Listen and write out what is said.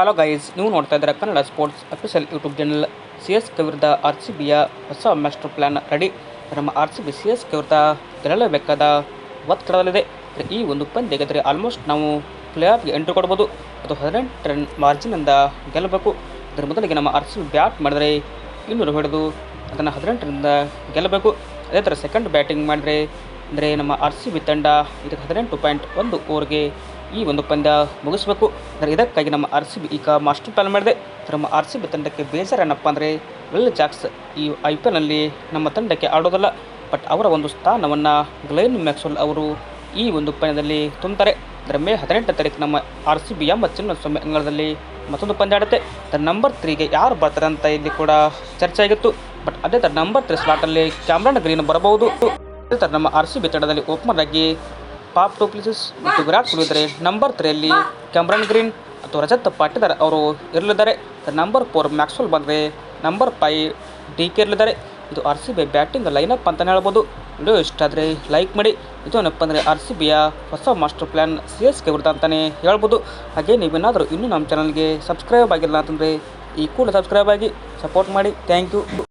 Hello guys ನೀವು ನೋಡ್ತಾ ಇದ್ದೀರಾ Kannada sports official YouTube channel C S K ವಿರುದ್ಧ ಆರ್ ಸಿ ಬಿಯ ಹೊಸ ಮಾಸ್ಟರ್ ಪ್ಲ್ಯಾನ್ ರೆಡಿ ನಮ್ಮ R C B C S K ವಿರುದ್ಧ ಗೆಲ್ಲಲೇಬೇಕಾದ ಒತ್ತಡದಲ್ಲಿದೆ ಈ ಒಂದು ಪಂದ್ಯ ಗೆದ್ದರೆ ಆಲ್ಮೋಸ್ಟ್ ನಾವು ಪ್ಲೇ ಆಫ್ಗೆ ಎಂಟ್ರಿ ಕೊಡ್ಬೋದು. ಅದು ಹದಿನೆಂಟು ರನ್ ಮಾರ್ಜಿನಿಂದ ಗೆಲ್ಲಬೇಕು. ಅದರ ಮೊದಲಿಗೆ ನಮ್ಮ ಆರ್ ಸಿ ಬಿ ಬ್ಯಾಟ್ ಮಾಡಿದರೆ ಇನ್ನೂರು ಹೊಡೆದು ಅದನ್ನು ಹದಿನೆಂಟರಿಂದ ಗೆಲ್ಲಬೇಕು. ಅದೇ ಥರ ಸೆಕೆಂಡ್ ಬ್ಯಾಟಿಂಗ್ ಮಾಡಿದರೆ, ಅಂದರೆ ನಮ್ಮ ಆರ್ ಸಿ ಬಿ ತಂಡ ಇದಕ್ಕೆ ಹದಿನೆಂಟು ಪಾಯಿಂಟ್ ಒಂದು ಓವರ್ಗೆ ಈ ಒಂದು ಪಂದ್ಯ ಮುಗಿಸಬೇಕು. ಅಂದರೆ ಇದಕ್ಕಾಗಿ ನಮ್ಮ ಆರ್ ಸಿ ಬಿ ಈಗ ಮಾಸ್ಟರ್ ಪ್ಲಾನ್ ಮಾಡಿದೆ. ನಮ್ಮ ಆರ್ ಸಿ ಬಿ ತಂಡಕ್ಕೆ ಬೇಜಾರೇನಪ್ಪ ಅಂದರೆ ವೆಲ್ ಜಾಕ್ಸ್ ಈ ಐ ಪಿ ಎಲ್ನಲ್ಲಿ ನಮ್ಮ ತಂಡಕ್ಕೆ ಆಡೋದಲ್ಲ. ಬಟ್ ಅವರ ಒಂದು ಸ್ಥಾನವನ್ನು ಗ್ಲೈನ್ ಮ್ಯಾಕ್ಸ್ವೆಲ್ ಅವರು ಈ ಒಂದು ಪಂದ್ಯದಲ್ಲಿ ತುಂಬುತ್ತಾರೆ ಅಂದರೆ ಮೇ ಹದಿನೆಂಟನೇ ತಾರೀಕು ನಮ್ಮ ಆರ್ ಸಿ ಬಿ ಎಂಬ ಚಿನ್ನಸ್ವಾಮಿ ಅಂಗಳದಲ್ಲಿ ಮತ್ತೊಂದು ಪಂದ್ಯ ಆಡುತ್ತೆ. ದ ನಂಬರ್ ತ್ರೀಗೆ ಯಾರು ಬರ್ತಾರೆ ಅಂತ ಇಲ್ಲಿ ಕೂಡ ಚರ್ಚೆ ಆಗಿತ್ತು. ಬಟ್ ಅದೇ ಥರ ನಂಬರ್ ತ್ರೀ ಸ್ಲಾಟಲ್ಲಿ ಕ್ಯಾಮ್ರಾನ್ ಗ್ರೀನ್ ಬರಬಹುದು. ಅದೇ ಥರ ನಮ್ಮ ಆರ್ ಸಿ ಬಿ ತಂಡದಲ್ಲಿ ಓಪನರ್ ಆಗಿ ಪಾಪ್ ಟೋಪ್ಲಿಸಿಸ್ ಮತ್ತು ವಿರಾಟ್ ಕೊಹ್ಲಿ ಇದ್ದಾರೆ ನಂಬರ್ ತ್ರೀಯಲ್ಲಿ ಕ್ಯಾಮ್ರನ್ ಗ್ರೀನ್ ಮತ್ತು ರಜತ್ ಪಾಟಿದಾರ್ ಅವರು ಇರಲಿದ್ದಾರೆ. ನಂಬರ್ ಫೋರ್ ಮ್ಯಾಕ್ಸ್ವೆಲ್ ಬಂದರೆ ನಂಬರ್ ಫೈ ಡಿ ಕೆ ಇರಲಿದ್ದಾರೆ. ಇದು R C B batting lineup ಅಂತಲೇ ಹೇಳ್ಬೋದು. ವಿಡಿಯೋ ಇಷ್ಟ ಆದರೆ ಲೈಕ್ ಮಾಡಿ. ಇದು ಏನಪ್ಪ ಅಂದರೆ ಆರ್ ಸಿ ಬಿಯ ಹೊಸ master plan C S K ವಿರುದ್ಧ ಅಂತಲೇ ಹೇಳ್ಬೋದು. ಹಾಗೆ ನೀವೇನಾದರೂ ಇನ್ನೂ ನಮ್ಮ ಚಾನಲ್ಗೆ ಸಬ್ಸ್ಕ್ರೈಬ್ ಆಗಿಲ್ಲ ಅಂತಂದರೆ ಈ ಕೂಡ ಸಬ್ಸ್ಕ್ರೈಬ್ ಆಗಿ ಸಪೋರ್ಟ್ ಮಾಡಿ. Thank you